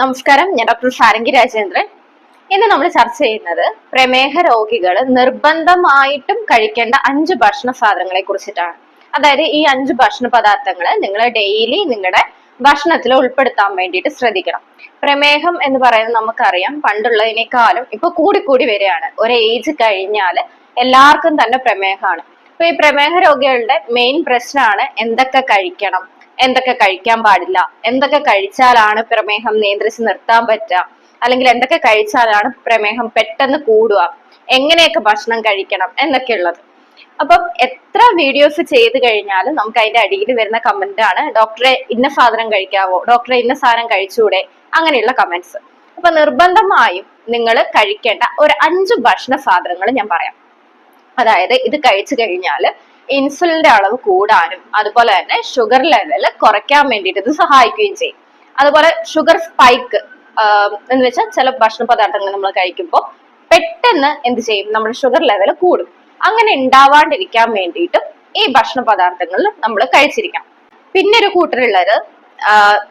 നമസ്കാരം. ഞാൻ ഡോക്ടർ ഷാരംഗി രാജേന്ദ്രൻ. ഇന്ന് നമ്മൾ ചർച്ച ചെയ്യുന്നത് പ്രമേഹ രോഗികൾ നിർബന്ധമായിട്ടും കഴിക്കേണ്ട അഞ്ച് ഭക്ഷണ സാധനങ്ങളെ കുറിച്ചിട്ടാണ്. അതായത് ഈ അഞ്ച് ഭക്ഷണ പദാർത്ഥങ്ങൾ നിങ്ങൾ ഡെയിലി നിങ്ങളുടെ ഭക്ഷണത്തിൽ ഉൾപ്പെടുത്താൻ വേണ്ടിയിട്ട് ശ്രദ്ധിക്കണം. പ്രമേഹം എന്ന് പറയുന്നത് നമുക്കറിയാം. പണ്ടുള്ളതിനേക്കാളും ഇപ്പൊ കൂടിക്കൂടി വരികയാണ്. ഒരു ഏജ് കഴിഞ്ഞാൽ എല്ലാവർക്കും തന്നെ പ്രമേഹമാണ്. അപ്പൊ ഈ പ്രമേഹ രോഗികളുടെ മെയിൻ പ്രശ്നമാണ് എന്തൊക്കെ കഴിക്കണം? എന്തൊക്കെ കഴിക്കാൻ പാടില്ല? എന്തൊക്കെ കഴിച്ചാലാണ് പ്രമേഹം നിയന്ത്രിച്ച് നിർത്താൻ പറ്റുക? അല്ലെങ്കിൽ എന്തൊക്കെ കഴിച്ചാലാണ് പ്രമേഹം പെട്ടെന്ന് കൂടുക? എങ്ങനെയൊക്കെ ഭക്ഷണം കഴിക്കണം? എന്നൊക്കെ ഉള്ളത് അപ്പം എത്ര വീഡിയോസ് ചെയ്ത് കഴിഞ്ഞാലും നമുക്ക് അതിന്റെ അടിയിൽ വരുന്ന കമന്റ് ആണ് ഡോക്ടറെ ഇന്ന സാധനം കഴിക്കാവോ? ഡോക്ടറെ ഇന്ന സാധനം കഴിച്ചൂടെ അങ്ങനെയുള്ള കമന്റ്സ് അപ്പൊ നിർബന്ധമായും നിങ്ങൾ കഴിക്കേണ്ട ഒരു അഞ്ച് ഭക്ഷണ സാധനങ്ങൾ ഞാൻ പറയാം. അതായത് ഇത് കഴിച്ചു കഴിഞ്ഞാൽ ഇൻസുലിന്റെ അളവ് കൂടാനും അതുപോലെ തന്നെ ഷുഗർ ലെവൽ കുറയ്ക്കാൻ വേണ്ടിയിട്ട് ഇത് സഹായിക്കുകയും ചെയ്യും. അതുപോലെ ഷുഗർ സ്പൈക്ക് എന്ന് വെച്ചാൽ ചില ഭക്ഷണ പദാർത്ഥങ്ങൾ നമ്മൾ കഴിക്കുമ്പോൾ പെട്ടെന്ന് എന്ത് ചെയ്യും? നമ്മുടെ ഷുഗർ ലെവൽ കൂടും. അങ്ങനെ ഉണ്ടാവാണ്ടിരിക്കാൻ വേണ്ടിയിട്ടും ഈ ഭക്ഷണ പദാർത്ഥങ്ങൾ നമ്മൾ കഴിച്ചിരിക്കാം പിന്നെ ഒരു കൂട്ടരുള്ളത്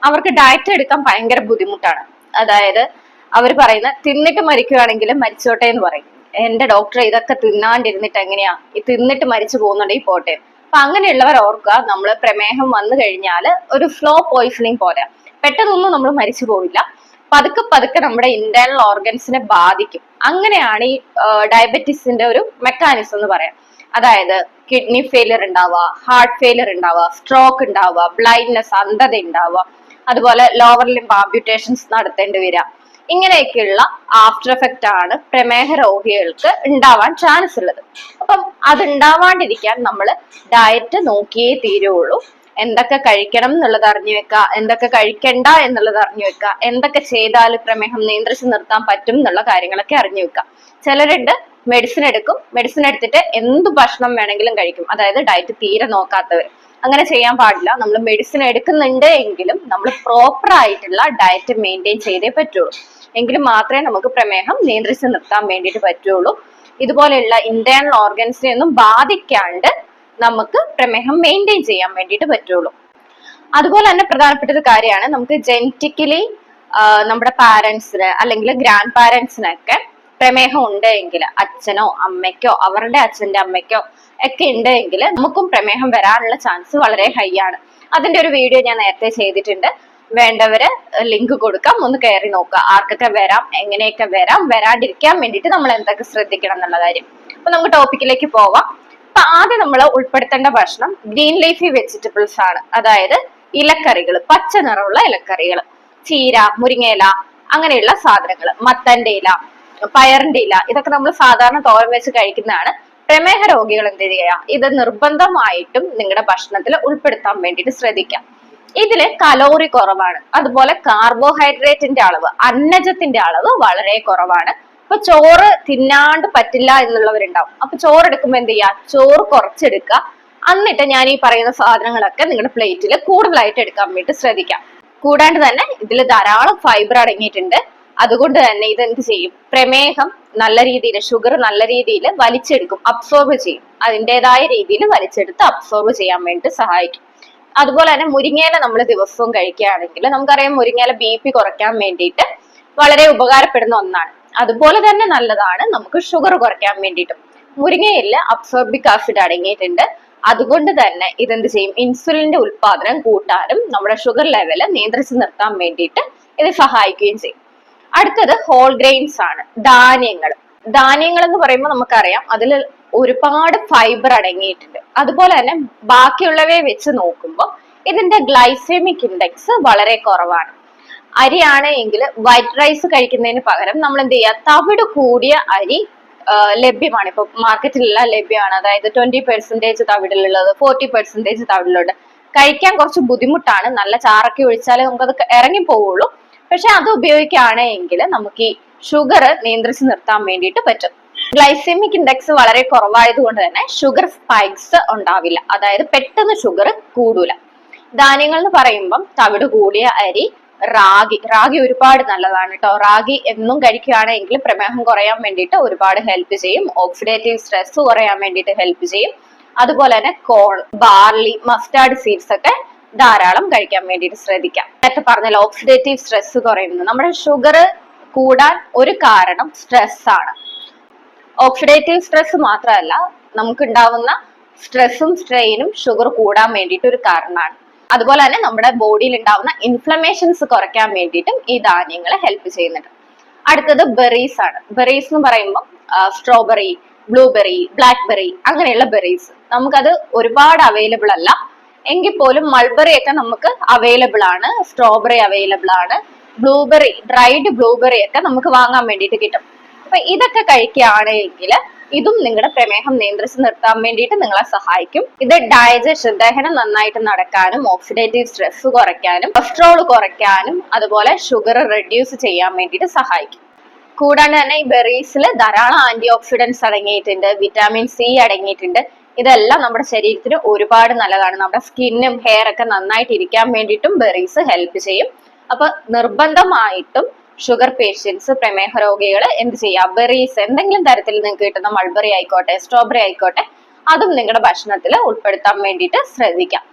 അവർക്ക് ഡയറ്റ് എടുക്കാൻ ഭയങ്കര ബുദ്ധിമുട്ടാണ്. അതായത് അവർ പറയുന്ന തിന്നിട്ട് മരിക്കുകയാണെങ്കിൽ മരിച്ചോട്ടെ എന്ന് പറയും. എന്റെ ഡോക്ടർ ഇതൊക്കെ തിന്നാണ്ടിരുന്നിട്ട് എങ്ങനെയാ? ഈ തിന്നിട്ട് മരിച്ചു പോകുന്നുണ്ടെങ്കിൽ പോട്ടെ. അപ്പൊ അങ്ങനെയുള്ളവർ ഓർക്കുക നമ്മൾ പ്രമേഹം വന്നു കഴിഞ്ഞാൽ ഒരു ഫ്ലോ പോയിസണിങ് പോലെ. പെട്ടെന്നൊന്നും നമ്മൾ മരിച്ചു പോവില്ല. പതുക്കെ പതുക്കെ നമ്മുടെ ഇന്റേണൽ ഓർഗൻസിനെ ബാധിക്കും. അങ്ങനെയാണ് ഈ ഡയബറ്റീസിന്റെ ഒരു മെക്കാനിസം എന്ന് പറയാം. അതായത് കിഡ്നി ഫെയിലിയർ ഉണ്ടാവുക ഹാർട്ട് ഫെയിലിയർ ഉണ്ടാവുക സ്ട്രോക്ക് ഉണ്ടാവുക ബ്ലൈൻഡ്നെസ് അന്ധത ഉണ്ടാവുക. അതുപോലെ ലോവർ ലിംബ് ആംബ്യൂട്ടേഷൻസ് നടത്തേണ്ടി വരിക. ഇങ്ങനെയൊക്കെയുള്ള ആഫ്റ്റർ എഫക്റ്റ് ആണ് പ്രമേഹ രോഗികൾക്ക് ഉണ്ടാവാൻ ചാൻസ് ഉള്ളത്. അപ്പം അത് ഉണ്ടാവാണ്ടിരിക്കാൻ നമ്മൾ ഡയറ്റ് നോക്കിയേ തീരുള്ളൂ. എന്തൊക്കെ കഴിക്കണം എന്നുള്ളത് അറിഞ്ഞു വെക്കുക എന്തൊക്കെ കഴിക്കണ്ട എന്നുള്ളത് അറിഞ്ഞു വെക്കുക എന്തൊക്കെ ചെയ്താൽ പ്രമേഹം നിയന്ത്രിച്ചു നിർത്താൻ പറ്റും എന്നുള്ള കാര്യങ്ങളൊക്കെ അറിഞ്ഞു വെക്കുക. ചിലരുണ്ട് മെഡിസിൻ എടുക്കും മെഡിസിൻ എടുത്തിട്ട് എന്ത് ഭക്ഷണം വേണമെങ്കിലും കഴിക്കും. അതായത് ഡയറ്റ് തീരെ നോക്കാത്തവർ. അങ്ങനെ ചെയ്യാൻ പാടില്ല. നമ്മൾ മെഡിസിൻ എടുക്കുന്നുണ്ട് എങ്കിലും നമ്മൾ പ്രോപ്പർ ആയിട്ടുള്ള ഡയറ്റ് മെയിന്റെയിൻ ചെയ്തേ പറ്റുള്ളൂ. എങ്കിലും മാത്രമേ നമുക്ക് പ്രമേഹം നിയന്ത്രിച്ച് നിർത്താൻ വേണ്ടിയിട്ട് പറ്റുള്ളൂ. ഇതുപോലെയുള്ള ഇന്റേണൽ ഓർഗൻസിനെ ഒന്നും ബാധിക്കാണ്ട് നമുക്ക് പ്രമേഹം മെയിന്റെയിൻ ചെയ്യാൻ വേണ്ടിയിട്ട് പറ്റുള്ളൂ. അതുപോലെ തന്നെ പ്രധാനപ്പെട്ട ഒരു കാര്യമാണ് നമുക്ക് ജനറ്റിക്കലി നമ്മുടെ പാരൻസിന് അല്ലെങ്കിൽ ഗ്രാൻഡ് പാരൻസിനൊക്കെ പ്രമേഹം ഉണ്ടെങ്കിൽ അച്ഛനോ അമ്മയ്ക്കോ അവരുടെ അച്ഛന്റെ അമ്മയ്ക്കോ ഒക്കെ ഉണ്ട് ഉണ്ടെങ്കിൽ നമുക്കും പ്രമേഹം വരാനുള്ള ചാൻസ് വളരെ ഹൈ ആണ്. അതിന്റെ ഒരു വീഡിയോ ഞാൻ നേരത്തെ ചെയ്തിട്ടുണ്ട്. വേണ്ടവര് ലിങ്ക് കൊടുക്കാം. ഒന്ന് കയറി നോക്കുക. ആർക്കൊക്കെ വരാം എങ്ങനെയൊക്കെ വരാം വരാണ്ടിരിക്കാൻ വേണ്ടിയിട്ട് നമ്മൾ എന്തൊക്കെ ശ്രദ്ധിക്കണം എന്നുള്ള കാര്യം. അപ്പൊ നമുക്ക് ടോപ്പിക്കിലേക്ക് പോവാം. അപ്പൊ ആദ്യം നമ്മൾ ഉൾപ്പെടുത്തേണ്ട ഭക്ഷണം ഗ്രീൻ ലീഫി വെജിറ്റബിൾസ് ആണ്. അതായത് ഇലക്കറികൾ പച്ച നിറമുള്ള ഇലക്കറികൾ. ചീര മുരിങ്ങയില അങ്ങനെയുള്ള സാധനങ്ങൾ. മത്തന്റെ ഇല പയറിന്റെ ഇല ഇതൊക്കെ നമ്മൾ സാധാരണ തോരൻ വെച്ച് കഴിക്കുന്നതാണ്. പ്രമേഹ രോഗികൾ എന്ത് ചെയ്യുക? ഇത് നിർബന്ധമായിട്ടും നിങ്ങളുടെ ഭക്ഷണത്തിൽ ഉൾപ്പെടുത്താൻ വേണ്ടിയിട്ട് ശ്രദ്ധിക്കാം ഇതിൽ കലോറി കുറവാണ്. അതുപോലെ കാർബോഹൈഡ്രേറ്റിന്റെ അളവ് അന്നജത്തിന്റെ അളവ് വളരെ കുറവാണ്. അപ്പൊ ചോറ് തിന്നാണ്ട് പറ്റില്ല എന്നുള്ളവരുണ്ടാവും. അപ്പൊ ചോറ് എടുക്കുമ്പോൾ എന്ത് ചെയ്യുക ചോറ് കുറച്ചെടുക്കുക. എന്നിട്ട് ഞാൻ ഈ പറയുന്ന സാധനങ്ങളൊക്കെ നിങ്ങളുടെ പ്ലേറ്റിൽ കൂടുതലായിട്ട് എടുക്കാൻ വേണ്ടി ശ്രദ്ധിക്കാം. കൂടാണ്ട് തന്നെ ഇതിൽ ധാരാളം ഫൈബർ അടങ്ങിയിട്ടുണ്ട്. അതുകൊണ്ട് തന്നെ ഇത് എന്ത് ചെയ്യും? പ്രമേഹം നല്ല രീതിയിൽ ഷുഗർ നല്ല രീതിയിൽ വലിച്ചെടുക്കും അബ്സോർബ് ചെയ്യും. അതിന്റെതായ രീതിയിൽ വലിച്ചെടുത്ത് അബ്സോർബ് ചെയ്യാൻ വേണ്ടി സഹായിക്കും. അതുപോലെ തന്നെ മുരിങ്ങയില നമ്മൾ ദിവസവും കഴിക്കുകയാണെങ്കിൽ നമുക്കറിയാം മുരിങ്ങയില ബി പി കുറയ്ക്കാൻ വേണ്ടിയിട്ട് വളരെ ഉപകാരപ്പെടുന്ന ഒന്നാണ്. അതുപോലെ തന്നെ നല്ലതാണ് നമുക്ക് ഷുഗർ കുറയ്ക്കാൻ വേണ്ടിയിട്ടും. മുരിങ്ങയില അബ്സോർബിക് ആസിഡ് അടങ്ങിയിട്ടുണ്ട്. അതുകൊണ്ട് തന്നെ ഇതെന്ത് ചെയ്യും? ഇൻസുലിന്റെ ഉൽപാദനം കൂട്ടാനും നമ്മുടെ ഷുഗർ ലെവൽ നിയന്ത്രിച്ചു നിർത്താൻ വേണ്ടിയിട്ട് ഇത് സഹായിക്കുകയും ചെയ്യും. അടുത്തത് ഹോൾ ഗ്രെയിൻസ് ആണ്. ധാന്യങ്ങൾ ധാന്യങ്ങൾ എന്ന് പറയുമ്പോൾ നമുക്കറിയാം അതിൽ ഒരുപാട് ഫൈബർ അടങ്ങിയിട്ടുണ്ട്. അതുപോലെ തന്നെ ബാക്കിയുള്ളവയെ വെച്ച് നോക്കുമ്പോൾ ഇതിന്റെ ഗ്ലൈസെമിക് ഇൻഡെക്സ് വളരെ കുറവാണ്. അരിയാണ് എങ്കിൽ വൈറ്റ് റൈസ് കഴിക്കുന്നതിന് പകരം നമ്മൾ എന്ത് ചെയ്യുക? തവിട് കൂടിയ അരി ലഭ്യമാണ്. ഇപ്പൊ മാർക്കറ്റിലെല്ലാം ലഭ്യമാണ്. അതായത് ട്വന്റി പെർസെന്റേജ് തവിടിലുള്ളത് ഫോർട്ടി പെർസെന്റേജ് തവിടിലുള്ളത് കഴിക്കാൻ കുറച്ച് ബുദ്ധിമുട്ടാണ്. നല്ല ചാറൊക്കെ ഒഴിച്ചാലേ നമുക്ക് അത് ഇറങ്ങി പോവുള്ളൂ. പക്ഷെ അത് ഉപയോഗിക്കുകയാണെങ്കിൽ നമുക്ക് ഈ ഷുഗർ നിയന്ത്രിച്ച് നിർത്താൻ വേണ്ടിയിട്ട് പറ്റും. ഗ്ലൈസെമിക് ഇൻഡെക്സ് വളരെ കുറവായതുകൊണ്ട് തന്നെ ഷുഗർ സ്പൈക്സ് ഉണ്ടാവില്ല. അതായത് പെട്ടെന്ന് ഷുഗർ കൂടൂല. ധാന്യങ്ങൾ എന്ന് പറയുമ്പം തവിട് കൂടിയ അരി റാഗി. റാഗി ഒരുപാട് നല്ലതാണ് കേട്ടോ റാഗി എന്നും കഴിക്കുകയാണെങ്കിൽ പ്രമേഹം കുറയാൻ വേണ്ടിയിട്ട് ഒരുപാട് ഹെൽപ്പ് ചെയ്യും. ഓക്സിഡേറ്റീവ് സ്ട്രെസ് കുറയാൻ വേണ്ടിയിട്ട് ഹെൽപ്പ് ചെയ്യും. അതുപോലെ തന്നെ കോൺ ബാർലി മസ്റ്റാർഡ് സീഡ്സ് ഒക്കെ ധാരാളം കഴിക്കാൻ വേണ്ടിയിട്ട് ശ്രദ്ധിക്കാം. നേരത്തെ പറഞ്ഞാൽ ഓക്സിഡേറ്റീവ് സ്ട്രെസ് കുറയുന്നത്. നമ്മുടെ ഷുഗർ കൂടാൻ ഒരു കാരണം സ്ട്രെസ് ആണ്. ഓക്സിഡേറ്റീവ് സ്ട്രെസ് മാത്രമല്ല നമുക്ക് ഉണ്ടാവുന്ന സ്ട്രെസ്സും സ്ട്രെയിനും ഷുഗർ കൂടാൻ വേണ്ടിയിട്ട് ഒരു കാരണമാണ്. അതുപോലെ തന്നെ നമ്മുടെ ബോഡിയിൽ ഉണ്ടാവുന്ന ഇൻഫ്ലമേഷൻസ് കുറയ്ക്കാൻ വേണ്ടിയിട്ടും ഈ ധാന്യങ്ങളെ ഹെൽപ്പ് ചെയ്യുന്നുണ്ട്. അടുത്തത് ബെറീസ് ആണ്. ബെറീസ് എന്ന് പറയുമ്പോൾ സ്ട്രോബെറി ബ്ലൂബെറി ബ്ലാക്ക്ബെറി അങ്ങനെയുള്ള ബെറീസ് നമുക്കത് ഒരുപാട് അവൈലബിൾ അല്ല. എങ്കിൽ പോലും മൾബെറി ഒക്കെ നമുക്ക് അവൈലബിൾ ആണ് സ്ട്രോബെറി അവൈലബിൾ ആണ്. ബ്ലൂബെറി ഡ്രൈഡ് ബ്ലൂബെറി ഒക്കെ നമുക്ക് വാങ്ങാൻ വേണ്ടിയിട്ട് കിട്ടും. അപ്പൊ ഇതൊക്കെ കഴിക്കുകയാണെങ്കിൽ ഇതും നിങ്ങളുടെ പ്രമേഹം നിയന്ത്രിച്ച് നിർത്താൻ വേണ്ടിയിട്ട് നിങ്ങളെ സഹായിക്കും. ഇത് ഡൈജഷൻ ദഹനം നന്നായിട്ട് നടക്കാനും ഓക്സിഡേറ്റീവ് സ്ട്രെസ് കുറയ്ക്കാനും കൊളസ്ട്രോൾ കുറയ്ക്കാനും അതുപോലെ ഷുഗർ റെഡ്യൂസ് ചെയ്യാൻ വേണ്ടിയിട്ട് സഹായിക്കും. കൂടാതെ തന്നെ ഈ ബെറീസിൽ ധാരാളം ആന്റി ഓക്സിഡൻസ് അടങ്ങിയിട്ടുണ്ട് വിറ്റാമിൻ സി അടങ്ങിയിട്ടുണ്ട്. ഇതെല്ലാം നമ്മുടെ ശരീരത്തിന് ഒരുപാട് നല്ലതാണ്. നമ്മുടെ സ്കിന്നും ഹെയർ ഒക്കെ നന്നായിട്ട് ഇരിക്കാൻ വേണ്ടിയിട്ടും ബെറീസ് ഹെൽപ്പ് ചെയ്യും. അപ്പൊ നിർബന്ധമായിട്ടും ഷുഗർ പേഷ്യൻസ് പ്രമേഹ രോഗികൾ എന്ത് ചെയ്യുക ബെറീസ് എന്തെങ്കിലും തരത്തിൽ നിങ്ങൾക്ക് കിട്ടുന്ന മൾബറി ആയിക്കോട്ടെ സ്ട്രോബെറി ആയിക്കോട്ടെ അതും നിങ്ങളുടെ ഭക്ഷണത്തിൽ ഉൾപ്പെടുത്താൻ വേണ്ടിയിട്ട് ശ്രദ്ധിക്കാം.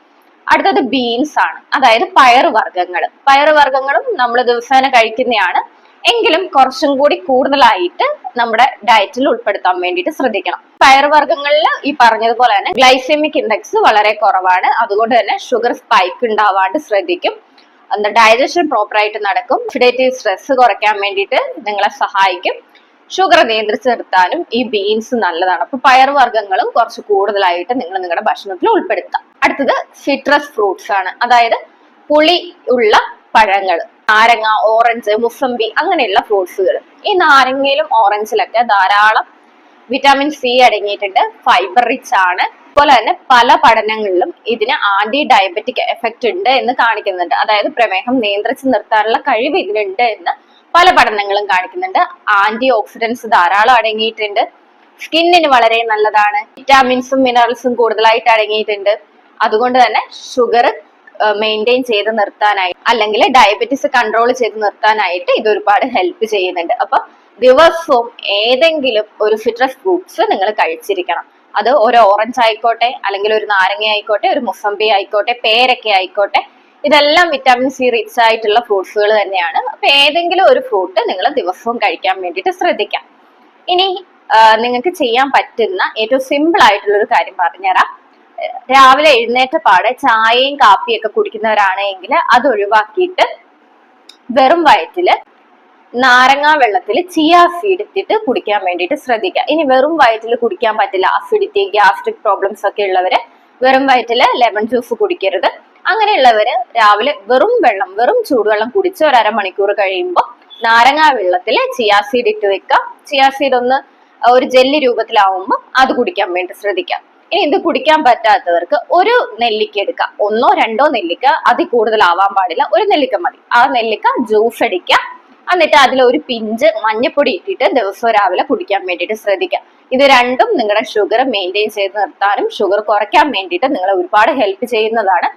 അടുത്തത് ബീൻസ് ആണ്. അതായത് പയറുവർഗങ്ങൾ പയറുവർഗങ്ങളും നമ്മൾ ദിവസേന കഴിക്കുന്നതാണ്. എങ്കിലും കുറച്ചും കൂടി കൂടുതലായിട്ട് നമ്മുടെ ഡയറ്റിൽ ഉൾപ്പെടുത്താൻ വേണ്ടിയിട്ട് ശ്രദ്ധിക്കണം. പയറുവർഗങ്ങളിൽ ഈ പറഞ്ഞതുപോലെ തന്നെ ഗ്ലൈസെമിക് ഇൻഡെക്സ് വളരെ കുറവാണ്. അതുകൊണ്ട് തന്നെ ഷുഗർ സ്പൈക്ക് ഉണ്ടാവാണ്ട് ശ്രദ്ധിക്കും. ഡൈജഷൻ പ്രോപ്പർ ആയിട്ട് നടക്കും. ഓക്സിഡേറ്റീവ് സ്ട്രെസ് കുറയ്ക്കാൻ വേണ്ടിയിട്ട് നിങ്ങളെ സഹായിക്കും. ഷുഗർ നിയന്ത്രിച്ച് നിർത്താനും ഈ ബീൻസ് നല്ലതാണ്. അപ്പൊ പയറുവർഗങ്ങളും കുറച്ച് കൂടുതലായിട്ട് നിങ്ങൾ നിങ്ങളുടെ ഭക്ഷണത്തിൽ ഉൾപ്പെടുത്താം. അടുത്തത് സിട്രസ് ഫ്രൂട്ട്സ് ആണ്. അതായത് പുളി ഉള്ള പഴങ്ങൾ നാരങ്ങ ഓറഞ്ച് മുസമ്പി അങ്ങനെയുള്ള ഫ്രൂട്ട്സുകൾ ഈ നാരങ്ങയിലും ഓറഞ്ചിലൊക്കെ ധാരാളം വിറ്റാമിൻ സി അടങ്ങിയിട്ടുണ്ട്. ഫൈബർ റിച്ച് ആണ്. അതുപോലെ തന്നെ പല പഠനങ്ങളിലും ഇതിന് ആന്റി ഡയബറ്റിക് എഫക്റ്റ് ഉണ്ട് എന്ന് കാണിക്കുന്നുണ്ട്. അതായത് പ്രമേഹം നിയന്ത്രിച്ച് നിർത്താനുള്ള കഴിവ് ഇതിനുണ്ട് എന്ന് പല പഠനങ്ങളും കാണിക്കുന്നുണ്ട്. ആന്റി ഓക്സിഡൻസ് ധാരാളം അടങ്ങിയിട്ടുണ്ട്. സ്കിന്നിന് വളരെ നല്ലതാണ്. വിറ്റാമിൻസും മിനറൽസും കൂടുതലായിട്ട് അടങ്ങിയിട്ടുണ്ട്. അതുകൊണ്ട് തന്നെ ഷുഗർ മെയിന്റെയിൻ ചെയ്ത് നിർത്താനായി. അല്ലെങ്കിൽ ഡയബറ്റീസ് കൺട്രോൾ ചെയ്ത് നിർത്താനായിട്ട് ഇത് ഒരുപാട് ഹെൽപ്പ് ചെയ്യുന്നുണ്ട്. അപ്പൊ ദിവസവും ഏതെങ്കിലും ഒരു സിട്രസ് ഫ്രൂട്ട്സ് നിങ്ങൾ കഴിച്ചിരിക്കണം. അത് ഒരു ഓറഞ്ച് ആയിക്കോട്ടെ അല്ലെങ്കിൽ ഒരു നാരങ്ങ ആയിക്കോട്ടെ ഒരു മുസംബി ആയിക്കോട്ടെ പേരൊക്കെ ആയിക്കോട്ടെ. ഇതെല്ലാം വിറ്റാമിൻ സി റിച്ച് ആയിട്ടുള്ള ഫ്രൂട്ട്സുകൾ തന്നെയാണ്. അപ്പൊ ഏതെങ്കിലും ഒരു ഫ്രൂട്ട് നിങ്ങൾ ദിവസവും കഴിക്കാൻ വേണ്ടിയിട്ട് ശ്രദ്ധിക്കാം. ഇനി നിങ്ങൾക്ക് ചെയ്യാൻ പറ്റുന്ന ഏറ്റവും സിമ്പിൾ ആയിട്ടുള്ള ഒരു കാര്യം പറഞ്ഞുതരാം. രാവിലെ എഴുന്നേറ്റ പാടെ ചായയും കാപ്പിയും ഒക്കെ കുടിക്കുന്നവരാണെങ്കിൽ അത് ഒഴിവാക്കിയിട്ട് വെറും വയറ്റിൽ നാരങ്ങ വെള്ളത്തിൽ ചിയ സീഡ് ഇട്ടിട്ട് കുടിക്കാൻ വേണ്ടിയിട്ട് ശ്രദ്ധിക്കുക. ഇനി വെറും വയറ്റിൽ കുടിക്കാൻ പറ്റില്ല. അസിഡിറ്റി ഗ്യാസ്ട്രിക് പ്രോബ്ലംസ് ഒക്കെ ഉള്ളവര് വെറും വയറ്റിൽ ലെമൺ ജ്യൂസ് കുടിക്കരുത്. അങ്ങനെയുള്ളവര് രാവിലെ വെറും വെള്ളം വെറും ചൂടുവെള്ളം കുടിച്ച് ഒരു അരമണിക്കൂർ കഴിയുമ്പോൾ നാരങ്ങാ വെള്ളത്തിൽ ചിയാ സീഡ് ഇട്ട് വെക്കാം ചിയാ സീഡ് ഒന്ന് ഒരു ജെല്ലി രൂപത്തിലാവുമ്പോൾ അത് കുടിക്കാൻ വേണ്ടി ശ്രദ്ധിക്കാം ഇനി ഇത് കുടിക്കാൻ പറ്റാത്തവർക്ക് ഒരു നെല്ലിക്ക എടുക്കാം ഒന്നോ രണ്ടോ നെല്ലിക്ക അതിൽ കൂടുതലാവാൻ പാടില്ല. ഒരു നെല്ലിക്ക മതി. ആ നെല്ലിക്ക ജ്യൂസ് അടിക്കുക. എന്നിട്ട് അതിൽ ഒരു പിഞ്ച് മഞ്ഞപ്പൊടി ഇട്ടിട്ട് ദിവസവും രാവിലെ കുടിക്കാൻ വേണ്ടിയിട്ട് ശ്രദ്ധിക്കാം. ഇത് രണ്ടും നിങ്ങളുടെ ഷുഗർ മെയിന്റെയിൻ ചെയ്ത് നിർത്താനും ഷുഗർ കുറയ്ക്കാൻ വേണ്ടിയിട്ട് നിങ്ങളെ ഒരുപാട് ഹെൽപ്പ് ചെയ്യുന്നതാണ്.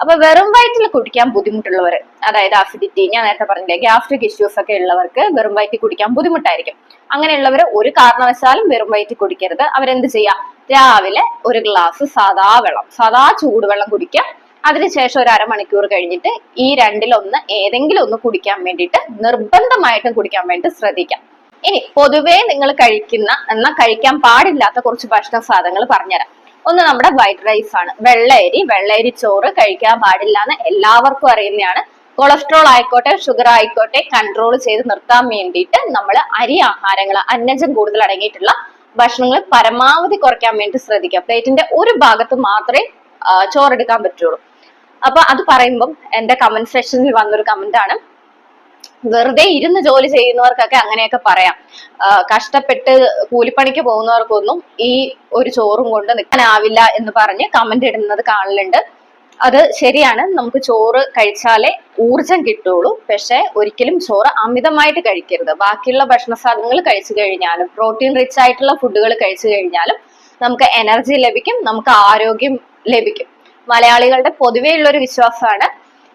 അപ്പൊ വെറും വയറ്റിൽ കുടിക്കാൻ ബുദ്ധിമുട്ടുള്ളവർ അതായത് അസിഡിറ്റി ഞാൻ നേരത്തെ പറഞ്ഞില്ലേ ഗ്യാസ്ട്രിക് ഇഷ്യൂസ് ഒക്കെ ഉള്ളവർക്ക് വെറും വയറ്റിൽ കുടിക്കാൻ ബുദ്ധിമുട്ടായിരിക്കും. അങ്ങനെയുള്ളവർ ഒരു കാരണവശാലും വെറും വയറ്റിൽ കുടിക്കരുത്. അവരെന്ത് ചെയ്യാം? രാവിലെ ഒരു ഗ്ലാസ് സാദാ വെള്ളം സാദാ ചൂടുവെള്ളം കുടിക്കുക. അതിനുശേഷം ഒരു അരമണിക്കൂർ കഴിഞ്ഞിട്ട് ഈ രണ്ടിലൊന്ന് ഏതെങ്കിലും ഒന്ന് കുടിക്കാൻ വേണ്ടിയിട്ട് നിർബന്ധമായിട്ടും കുടിക്കാൻ വേണ്ടി ശ്രദ്ധിക്കാം. ഇനി പൊതുവേ നിങ്ങൾ കഴിക്കുന്ന എന്നാൽ കഴിക്കാൻ പാടില്ലാത്ത കുറച്ച് ഭക്ഷണ സാധനങ്ങൾ പറഞ്ഞുതരാം. ഒന്ന് നമ്മുടെ വൈറ്റ് റൈസ് ആണ്. വെള്ളയരി വെള്ളയരി ചോറ് കഴിക്കാൻ പാടില്ല എന്ന് എല്ലാവർക്കും അറിയുന്നതാണ്. കൊളസ്ട്രോൾ ആയിക്കോട്ടെ ഷുഗർ ആയിക്കോട്ടെ കൺട്രോൾ ചെയ്ത് നിർത്താൻ വേണ്ടിയിട്ട് നമ്മൾ അരി ആഹാരങ്ങൾ അന്നജം കൂടുതൽ അടങ്ങിയിട്ടുള്ള ഭക്ഷണങ്ങൾ പരമാവധി കുറയ്ക്കാൻ വേണ്ടി ശ്രദ്ധിക്കുക. പ്ലേറ്റിന്റെ ഒരു ഭാഗത്ത് മാത്രമേ ചോറെടുക്കാൻ പറ്റുള്ളൂ. അപ്പൊ അത് പറയുമ്പം എന്റെ കമന്റ് സെക്ഷനിൽ വന്നൊരു കമന്റ് ആണ്. വെറുതെ ഇരുന്ന് ജോലി ചെയ്യുന്നവർക്കൊക്കെ അങ്ങനെയൊക്കെ പറയാം. കഷ്ടപ്പെട്ട് കൂലിപ്പണിക്ക് പോകുന്നവർക്കൊന്നും ഈ ഒരു ചോറും കൊണ്ട് നിൽക്കാനാവില്ല എന്ന് പറഞ്ഞ് കമന്റ് ഇടുന്നത് കാണലുണ്ട്. അത് ശരിയാണ്. നമുക്ക് ചോറ് കഴിച്ചാലേ ഊർജം കിട്ടുള്ളൂ പക്ഷെ ഒരിക്കലും ചോറ് അമിതമായിട്ട് കഴിക്കരുത്. ബാക്കിയുള്ള ഭക്ഷണ സാധനങ്ങൾ കഴിച്ചു കഴിഞ്ഞാലും പ്രോട്ടീൻ റിച്ച് ആയിട്ടുള്ള ഫുഡുകൾ കഴിച്ചു കഴിഞ്ഞാലും നമുക്ക് എനർജി ലഭിക്കും നമുക്ക് ആരോഗ്യം ലഭിക്കും. മലയാളികളുടെ പൊതുവേ ഉള്ള ഒരു വിശ്വാസമാണ്.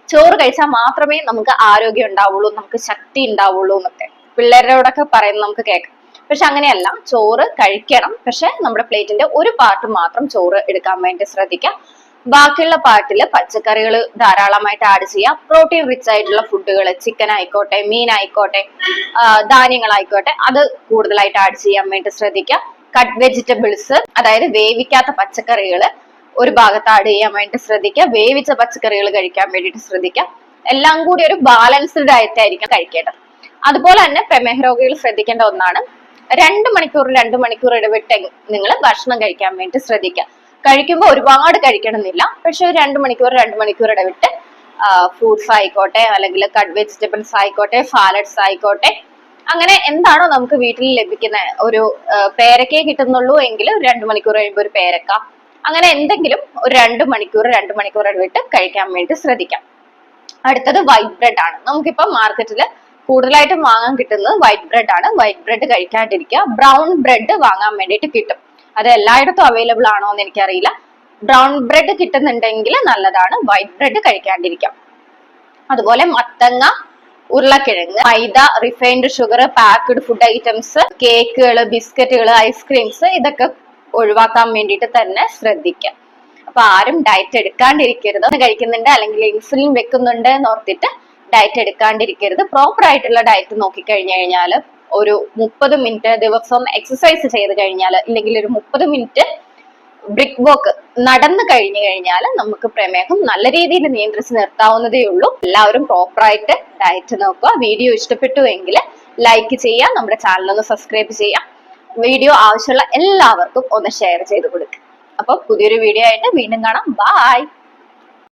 ചോറ് കഴിച്ചാൽ മാത്രമേ നമുക്ക് ആരോഗ്യം ഉണ്ടാവുള്ളൂ നമുക്ക് ശക്തി ഉണ്ടാവുള്ളൂ എന്നൊക്കെ. പിള്ളേരോടൊക്കെ പറയുന്നത് നമുക്ക് കേൾക്കാം. പക്ഷെ അങ്ങനെയല്ല ചോറ് കഴിക്കണം. പക്ഷെ നമ്മുടെ പ്ലേറ്റിന്റെ ഒരു പാർട്ട് മാത്രം ചോറ് എടുക്കാൻ വേണ്ടി ശ്രദ്ധിക്കാം ബാക്കിയുള്ള പാർട്ടിൽ പച്ചക്കറികൾ ധാരാളമായിട്ട് ആഡ് ചെയ്യാം പ്രോട്ടീൻ റിച്ച് ആയിട്ടുള്ള ഫുഡുകൾ ചിക്കൻ ആയിക്കോട്ടെ മീൻ ആയിക്കോട്ടെ ധാന്യങ്ങളായിക്കോട്ടെ അത് കൂടുതലായിട്ട് ആഡ് ചെയ്യാൻ വേണ്ടി ശ്രദ്ധിക്കുക. കട്ട് വെജിറ്റബിൾസ് അതായത് വേവിക്കാത്ത പച്ചക്കറികൾ ഒരു ഭാഗത്ത് ആഡ് ചെയ്യാൻ വേണ്ടി ശ്രദ്ധിക്കുക. വേവിച്ച പച്ചക്കറികൾ കഴിക്കാൻ വേണ്ടിയിട്ട് ശ്രദ്ധിക്കുക. എല്ലാം കൂടി ഒരു ബാലൻസ്ഡ് ഡയറ്റ് ആയിരിക്കും കഴിക്കേണ്ടത്. അതുപോലെ തന്നെ പ്രമേഹ രോഗികൾ ശ്രദ്ധിക്കേണ്ട ഒന്നാണ് രണ്ട് മണിക്കൂർ രണ്ട് മണിക്കൂർ ഇടവിട്ട് നിങ്ങൾ ഭക്ഷണം കഴിക്കാൻ വേണ്ടി ശ്രദ്ധിക്കുക. കഴിക്കുമ്പോൾ ഒരുപാട് കഴിക്കണമെന്നില്ല. പക്ഷെ രണ്ട് മണിക്കൂർ രണ്ട് മണിക്കൂർ ഇടവിട്ട് ഫ്രൂട്ട്സ് ആയിക്കോട്ടെ അല്ലെങ്കിൽ കട്ട് വെജിറ്റബിൾസ് ആയിക്കോട്ടെ സാലഡ്സ് ആയിക്കോട്ടെ അങ്ങനെ എന്താണോ നമുക്ക് വീട്ടിൽ ലഭിക്കുന്ന ഒരു പേരക്കേ കിട്ടുന്നുള്ളൂ എങ്കിൽ രണ്ട് മണിക്കൂർ കഴിയുമ്പോൾ ഒരു പേരക്ക അങ്ങനെ എന്തെങ്കിലും ഒരു രണ്ട് മണിക്കൂർ രണ്ട് മണിക്കൂർ ഇടവിട്ട് കഴിക്കാൻ വേണ്ടി ശ്രദ്ധിക്കാം. അടുത്തത് വൈറ്റ് ബ്രെഡ് ആണ്. നമുക്കിപ്പോ മാർക്കറ്റിൽ കൂടുതലായിട്ടും വാങ്ങാൻ കിട്ടുന്നത് വൈറ്റ് ബ്രെഡ് ആണ്. വൈറ്റ് ബ്രെഡ് കഴിക്കാണ്ടിരിക്കുക. ബ്രൗൺ ബ്രെഡ് വാങ്ങാൻ വേണ്ടിയിട്ട് കിട്ടും. അത് എല്ലായിടത്തും അവൈലബിൾ ആണോ എന്ന് എനിക്കറിയില്ല. ബ്രൗൺ ബ്രെഡ് കിട്ടുന്നുണ്ടെങ്കിൽ നല്ലതാണ്. വൈറ്റ് ബ്രെഡ് കഴിക്കാണ്ടിരിക്കാം. അതുപോലെ മത്തങ്ങ ഉരുളക്കിഴങ്ങ് മൈദ refined sugar packed food items കേക്കുകൾ ബിസ്ക്കറ്റുകൾ ഐസ്ക്രീംസ് ഇതൊക്കെ ഒഴിവാക്കാൻ വേണ്ടിയിട്ട് തന്നെ ശ്രദ്ധിക്കാം. അപ്പൊ ആരും ഡയറ്റ് എടുക്കാണ്ടിരിക്കരുത്. കഴിക്കുന്നുണ്ട് അല്ലെങ്കിൽ ഇൻസുലിൻ വെക്കുന്നുണ്ട് എന്ന് ഓർത്തിട്ട് ഡയറ്റ് എടുക്കാണ്ടിരിക്കരുത്. പ്രോപ്പർ ആയിട്ടുള്ള ഡയറ്റ് നോക്കിക്കഴിഞ്ഞു കഴിഞ്ഞാൽ ഒരു മുപ്പത് മിനിറ്റ് ദിവസം എക്സസൈസ് ചെയ്ത് കഴിഞ്ഞാൽ ഇല്ലെങ്കിൽ ഒരു മുപ്പത് മിനിറ്റ് ബ്രിക്ക് വോക്ക് നടന്നു കഴിഞ്ഞു കഴിഞ്ഞാൽ നമുക്ക് പ്രമേഹം നല്ല രീതിയിൽ നിയന്ത്രിച്ച് നിർത്താവുന്നതേ ഉള്ളൂ. എല്ലാവരും പ്രോപ്പർ ആയിട്ട് ഡയറ്റ് നോക്കുക. വീഡിയോ ഇഷ്ടപ്പെട്ടു എങ്കിൽ ലൈക്ക് ചെയ്യുക. നമ്മുടെ ചാനൽ ഒന്ന് സബ്സ്ക്രൈബ് ചെയ്യാം വീഡിയോ ആവശ്യമുള്ള എല്ലാവർക്കും ഒന്ന് ഷെയർ ചെയ്ത് കൊടുക്കുക അപ്പൊ പുതിയൊരു വീഡിയോ ആയിട്ട് വീണ്ടും കാണാം. ബൈ